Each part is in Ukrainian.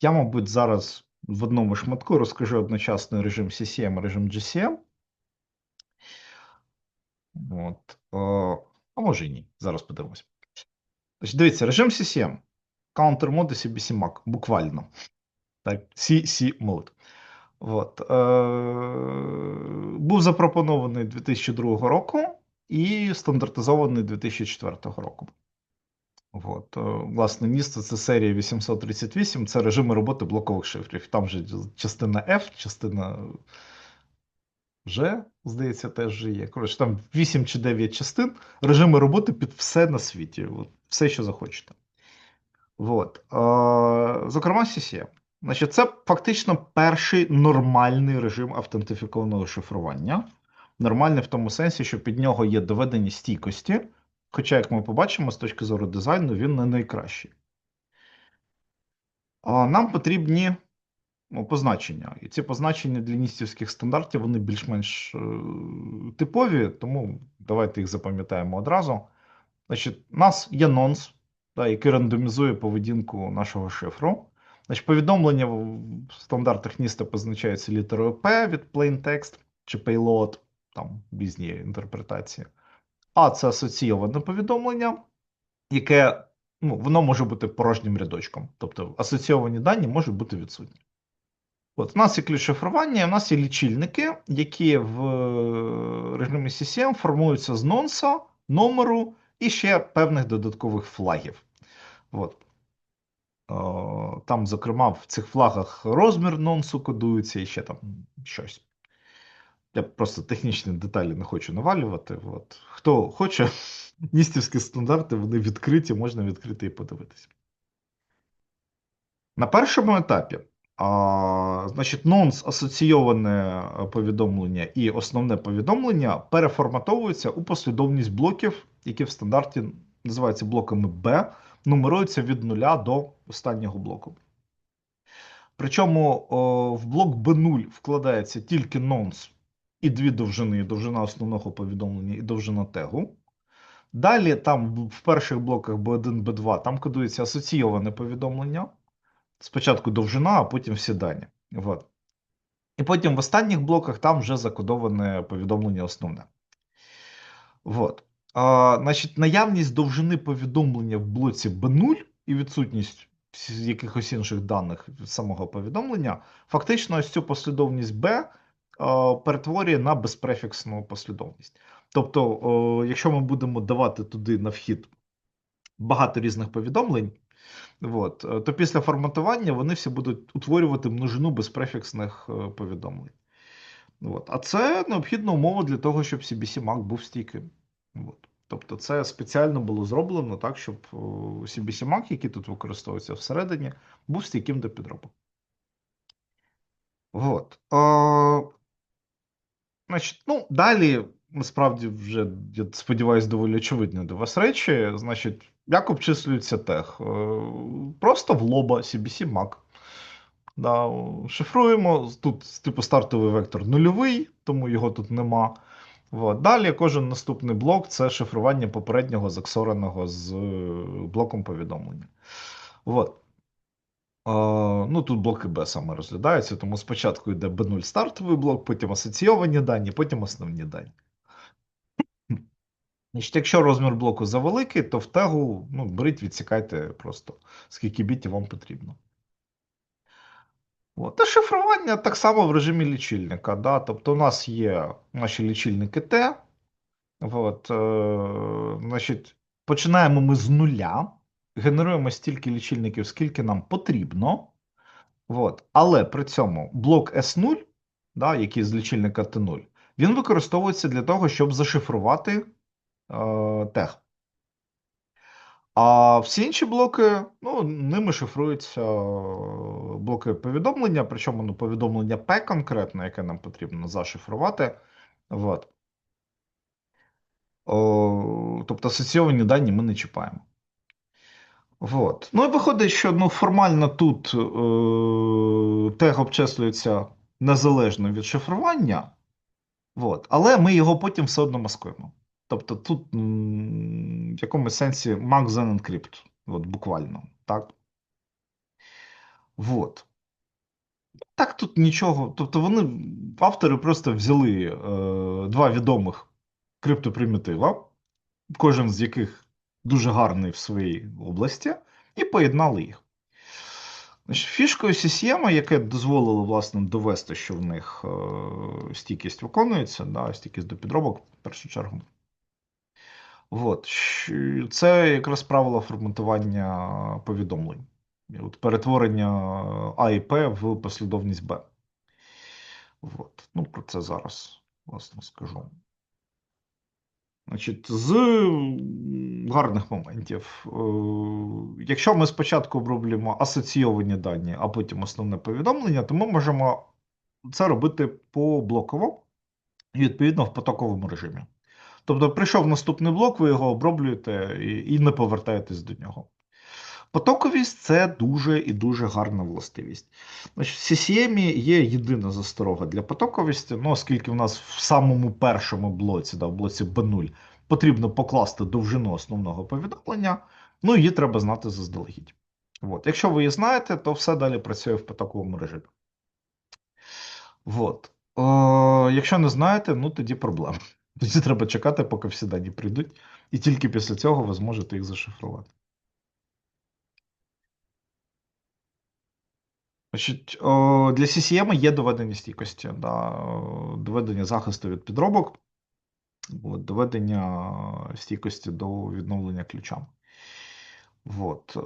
Я, мабуть, зараз в одному шматку розкажу одночасно режим CCM, режим GCM. От. А може і ні. Зараз подивимось. Значить, дивіться, режим CCM. Counter мод CBC Mac. Буквально. Так, CC мод. От. Е, був запропонований 2002 року і стандартизований 2004 року. От, е, власне, місце це серія 838, це режими роботи блокових шифрів. Там же частина F, частина G, здається, теж є. Коротше, там 8 чи 9 частин, режими роботи під все на світі. От, Все, що захочете. От. Зокрема, CCM. Значить, Це фактично перший нормальний режим автентифікованого шифрування. Нормальний в тому сенсі, що під нього є доведені стійкості. Хоча, як ми побачимо, з точки зору дизайну, він не найкращий. А Нам потрібні ну, позначення. І ці позначення для ністівських стандартів вони більш-менш е, типові, тому давайте їх запам'ятаємо одразу. Значить, У нас є нонс, да, який рандомізує поведінку нашого шифру. Значить, Повідомлення в стандартах ніста позначається літерою P від plain text чи payload, там різні інтерпретації. А це асоційоване повідомлення, яке ну, воно може бути порожнім рядочком. Тобто асоційовані дані можуть бути відсутні. От, У нас є ключ шифрування, у нас є лічильники, які в режимі CCM формуються з нонса, номеру і ще певних додаткових флагів. От. Там, зокрема, в цих флагах розмір нонсу кодується і ще там щось. Я просто технічні деталі не хочу навалювати. От. Хто хоче, ністівські стандарти, вони відкриті, можна відкрити і подивитися. На першому етапі, а, значить, нонс асоційоване повідомлення і основне повідомлення переформатовуються у послідовність блоків, які в стандарті називаються блоками B, нумеруються від нуля до останнього блоку. Причому о, в блок B0 вкладається тільки нонс і дві довжини: довжина основного повідомлення і довжина тегу. Далі, там в перших блоках B1, B2 там кодується асоційоване повідомлення. Спочатку довжина, а потім всі дані. От. І потім в останніх блоках там вже закодоване повідомлення основне. От. А, Значить, наявність довжини повідомлення в блоці B0 і відсутність якихось інших даних від самого повідомлення, фактично ось цю послідовність B перетворює на безпрефіксну послідовність. Тобто, якщо ми будемо давати туди на вхід багато різних повідомлень, от, то після форматування вони всі будуть утворювати множину безпрефіксних е, повідомлень. От. А це необхідна умова для того, щоб CBC Mac був стійким. От. Тобто, це спеціально було зроблено так, щоб CBC Mac, який тут використовується всередині, був стійким до підробок. От. Значить, ну, далі, насправді, вже, я сподіваюся, доволі очевидні до вас речі. Значить, як обчислюється тех? Е, просто в лоба CBC Mac. Да, Шифруємо. Тут, типу, стартовий вектор нульовий, тому його тут нема. От. Далі кожен наступний блок це шифрування попереднього заксореного з е, блоком повідомлення. От. Ну, Тут блоки B саме розглядаються, тому спочатку йде B0 стартовий блок, потім асоційовані дані, потім основні дані. Значить, Якщо розмір блоку завеликий, то в тегу ну, беріть, відсікайте просто, скільки бітів вам потрібно. От. Та шифрування так само в режимі лічильника. Да? Тобто у нас є наші лічильники Т. От, е, значить, Починаємо ми з нуля генеруємо стільки лічильників, скільки нам потрібно. От. Але при цьому блок S0, да, який з лічильника T0, він використовується для того, щоб зашифрувати е, тег. А всі інші блоки, ну, ними шифруються блоки повідомлення, причому ну, повідомлення P конкретно, яке нам потрібно зашифрувати. От. О, тобто асоційовані дані ми не чіпаємо. Вот. Ну і виходить, що ну, формально тут е, тег обчислюється незалежно від шифрування, вот. але ми його потім все одно маскуємо. Тобто тут в якомусь сенсі Max Zen Encrypt, от, буквально. так. Вот. Так тут нічого. Тобто вони, автори просто взяли е, два відомих криптопримітива, кожен з яких дуже гарний в своїй області, і поєднали їх. Фішкою CCM, яке дозволило власне довести, що в них е, стійкість виконується, да, стійкість до підробок в першу чергу. От. Це якраз правило форматування повідомлень. От Перетворення А і П в послідовність Б. От. Ну, Про це зараз, власне, скажу. Значить, З гарних моментів. Е, якщо ми спочатку оброблюємо асоційовані дані, а потім основне повідомлення, то ми можемо це робити поблоково і відповідно в потоковому режимі. Тобто, прийшов наступний блок, ви його оброблюєте і не повертаєтесь до нього. Потоковість це дуже і дуже гарна властивість. Значить, В CCM є єдина засторога для потоковості, ну, оскільки в нас в самому першому блоці, да, в блоці B0, потрібно покласти довжину основного повідомлення, ну її треба знати заздалегідь. От. Якщо ви її знаєте, то все далі працює в потоковому режимі. От. О, якщо не знаєте, ну тоді проблема. Тоді треба чекати, поки всі дані прийдуть, і тільки після цього ви зможете їх зашифрувати. Значить, о, Для CCM є доведення стійкості, да, доведення захисту від підробок, от, доведення стійкості до відновлення ключа. От.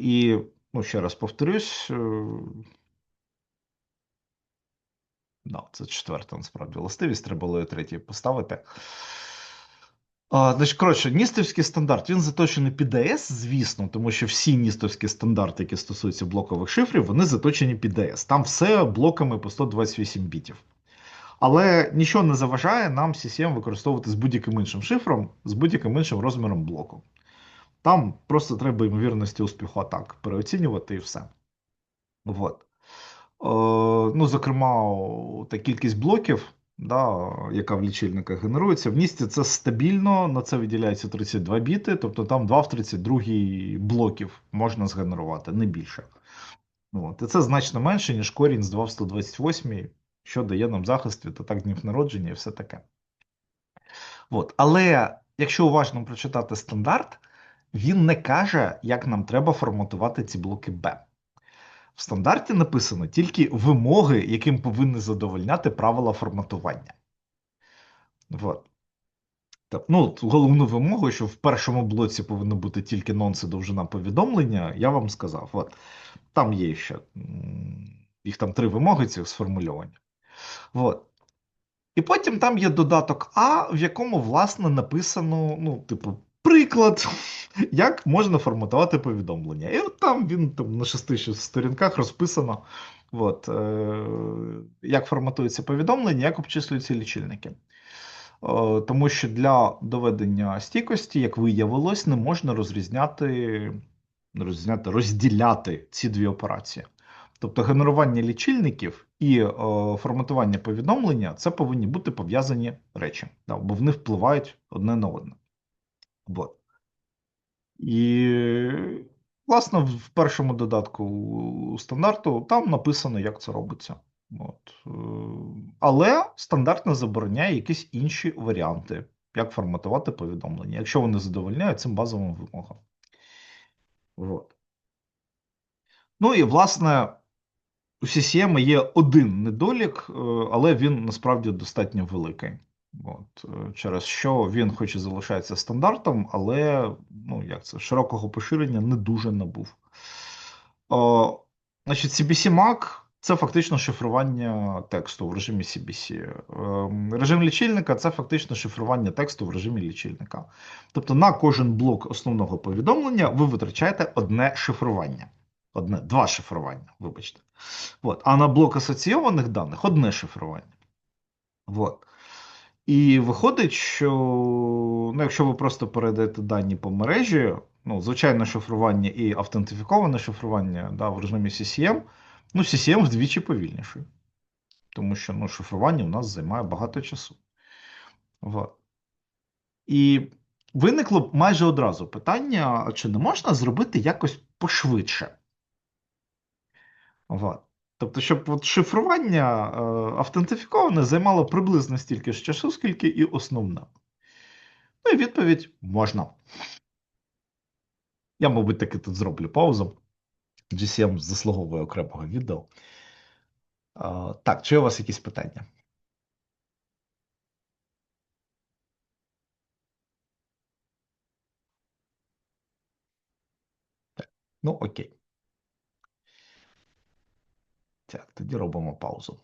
І ну, ще раз повторюсь. Е, да, це четверта насправді властивість, треба було і третій поставити. Значить, коротше, Ністовський стандарт він заточений під АЕС, звісно, тому що всі ністовські стандарти, які стосуються блокових шифрів, вони заточені під АЕС. Там все блоками по 128 бітів. Але нічого не заважає нам CCM використовувати з будь-яким іншим шифром, з будь-яким іншим розміром блоку. Там просто треба ймовірності успіху атак переоцінювати і все. Вот. Е, ну, Зокрема, та кількість блоків да, яка в лічильниках генерується. В Ністі це стабільно, на це виділяється 32 біти, тобто там 2 в 32 блоків можна згенерувати, не більше. От. І це значно менше, ніж корінь з 2 в 128, що дає нам захист від атак днів народження і все таке. От. Але якщо уважно прочитати стандарт, він не каже, як нам треба форматувати ці блоки Б. В стандарті написано тільки вимоги, яким повинні задовольняти правила форматування. Вот. Ну, Головну вимогу, що в першому блоці повинно бути тільки нонси довжина повідомлення, я вам сказав. От. Там є ще їх там три вимоги цих сформульовані. От. І потім там є додаток А, в якому, власне, написано, ну, типу, приклад, як можна форматувати повідомлення. І от там він там на шести сторінках розписано, от, е, як форматується повідомлення, як обчислюються лічильники. Е, тому що для доведення стійкості, як виявилось, не можна розрізняти, розрізняти розділяти ці дві операції. Тобто генерування лічильників і е, форматування повідомлення це повинні бути пов'язані речі, да, бо вони впливають одне на одне. Вот. І, власне, в першому додатку стандарту там написано, як це робиться. От. Е, але стандарт не забороняє якісь інші варіанти, як форматувати повідомлення, якщо вони задовольняють цим базовим вимогам. От. Ну і, власне, у CCM є один недолік, е, але він насправді достатньо великий. От, е, Через що він, хоч і залишається стандартом, але ну, як це, широкого поширення не дуже набув. О, значить, CBC Mac це фактично шифрування тексту в режимі CBC. Ем, режим лічильника це фактично шифрування тексту в режимі лічильника. Тобто на кожен блок основного повідомлення ви витрачаєте одне шифрування. Одне, Два шифрування, вибачте. От. А на блок асоційованих даних одне шифрування. От. І виходить, що ну, якщо ви просто передаєте дані по мережі, ну, звичайне шифрування і автентифіковане шифрування да, в режимі CCM, ну, CCM вдвічі повільніший. Тому що ну, шифрування у нас займає багато часу. Вот. І виникло майже одразу питання: чи не можна зробити якось пошвидше? Тобто, щоб от шифрування е, автентифіковане займало приблизно стільки ж часу, скільки і основне. Ну і відповідь можна. Я, мабуть, таки тут зроблю паузу. GCM заслуговує окремого відео. А, так, чи у вас якісь питання? Так, ну окей. Тоді робимо паузу.